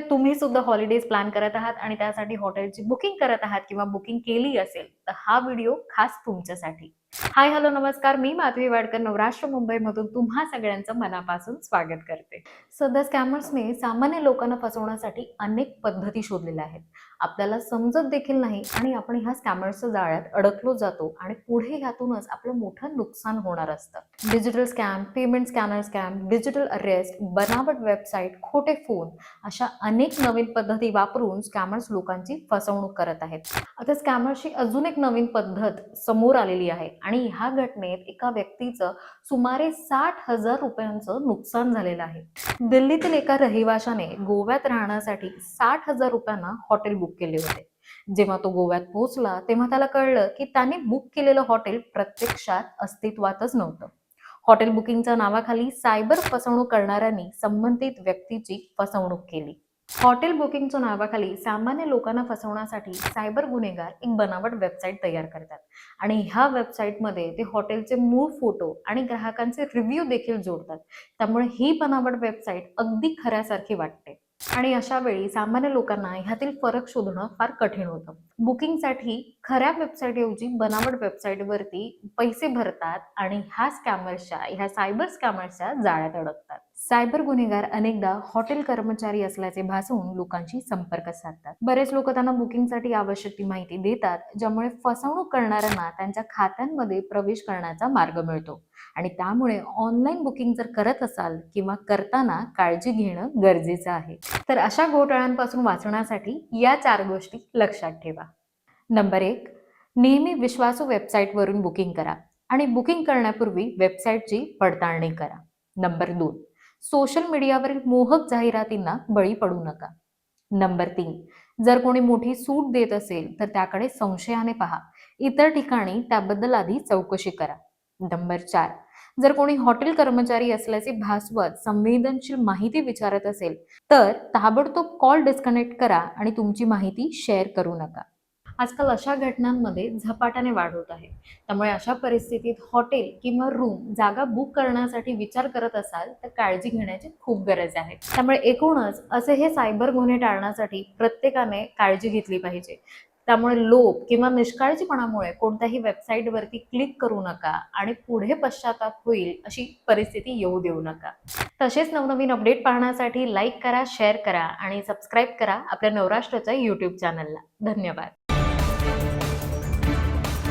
तुम्ही सुद्धा holidays plan करत आहात आणि त्यासाठी हॉटेलची बुकिंग करत आहात किंवा बुकिंग केली असेल तर हा व्हिडिओ खास तुमच्यासाठी. हाय हॅलो नमस्कार. मी माधवी वाडकर नवराष्ट्र मुंबईमधून तुम्हा सगळ्यांचं मनापासून स्वागत करते. सध्या स्कॅमर्सने सामान्य लोकांना फसवण्यासाठी अनेक पद्धती शोधलेल्या आहेत. आपल्याला समजत देखील नाही आणि आपण ह्या स्कॅमर्सच्या जाळ्यात अडकलो जातो आणि पुढे ह्यातूनच आपलं मोठं नुकसान होणार असतं. Digital scam payment scanner scam digital arrest बनावट वेबसाईट खोटे फोन अशा अनेक नवीन पद्धती वापरून स्कॅमर्स लोकांची फसवणूक करत आहेत. आता स्कॅमर्सची अजून एक नवीन पद्धत समोर आलेली आहे. आणि ह्या घटनेत एका व्यक्तीचं सुमारे साठ हजार रुपयांचं नुकसान झालेलं आहे. दिल्लीतील एका रहिवाशाने गोव्यात राहण्यासाठी साठ हजार रुपयांना हॉटेल बुक केले होते. जेव्हा तो गोव्यात पोहोचला तेव्हा त्याला कळलं की त्याने बुक केलेलं हॉटेल प्रत्यक्षात अस्तित्वातच नव्हतं. हॉटेल बुकिंगच्या नावाखाली सायबर फसवणूक करणाऱ्यांनी संबंधित व्यक्तीची फसवणूक केली. हॉटेल बुकिंगच्या नावाखाली सामान्य लोकांना फसवण्यासाठी सायबर गुन्हेगार एक बनावट वेबसाईट तयार करतात. आणि ह्या वेबसाईटमध्ये ते हॉटेलचे मूळ फोटो आणि ग्राहकांचे रिव्ह्यू देखील जोडतात. त्यामुळे ही बनावट वेबसाईट अगदी खऱ्यासारखी वाटते. आणि अशा वेळी सामान्य लोकांना ह्यातील फरक शोधणं फार कठीण होतं. बुकिंगसाठी खऱ्या वेबसाईटऐवजी बनावट वेबसाईटवरती पैसे भरतात आणि ह्या स्कॅमर्सच्या ह्या सायबर स्कॅमर्सच्या जाळ्यात अडकतात. सायबर गुन्हेगार अनेकदा हॉटेल कर्मचारी असल्याचे भासवून लोकांशी संपर्क साधतात. बरेच लोक त्यांना बुकिंगसाठी आवश्यक ती माहिती देतात ज्यामुळे फसवणूक करणाऱ्यांना त्यांच्या खात्यांमध्ये प्रवेश करण्याचा मार्ग मिळतो. आणि त्यामुळे ऑनलाईन बुकिंग जर करत असाल किंवा करताना काळजी घेणं गरजेचं आहे. तर अशा घोटाळ्यांपासून वाचण्यासाठी या चार गोष्टी लक्षात ठेवा. नंबर एक नेहमी विश्वासू वेबसाईटवरून बुकिंग करा आणि बुकिंग करण्यापूर्वी वेबसाईटची पडताळणी करा. नंबर दोन सोशल मीडियावरील मोहक जाहिरातींना बळी पडू नका. नंबर तीन जर कोणी मोठी सूट देत असेल तर त्याकडे संशयाने पहा. इतर ठिकाणी त्याबद्दल आधी चौकशी करा. नंबर चार जर कोणी हॉटेल कर्मचारी असल्याचे भासवत संवेदनशील माहिती विचारत असेल तर ताबडतोब कॉल डिस्कनेक्ट करा आणि तुमची माहिती शेअर करू नका. आजकाल अशा घटनांमध्ये झपाट्याने वाढ होत आहे. त्यामुळे अशा परिस्थितीत हॉटेल किंवा रूम जागा बुक करण्यासाठी विचार करत असाल तर काळजी घेण्याची खूप गरज आहे. त्यामुळे एकूणच असे हे सायबर गुन्हे टाळण्यासाठी प्रत्येकाने काळजी घेतली पाहिजे. त्यामुळे लोभ किंवा निष्काळजीपणामुळे कोणत्याही वेबसाईटवरती क्लिक करू नका आणि पुढे पश्चाताप होईल अशी परिस्थिती येऊ देऊ नका. तसेच नवनवीन अपडेट पाहण्यासाठी लाईक करा शेअर करा आणि सबस्क्राईब करा आपल्या नवराष्ट्राच्या यूट्यूब चॅनलला. धन्यवाद.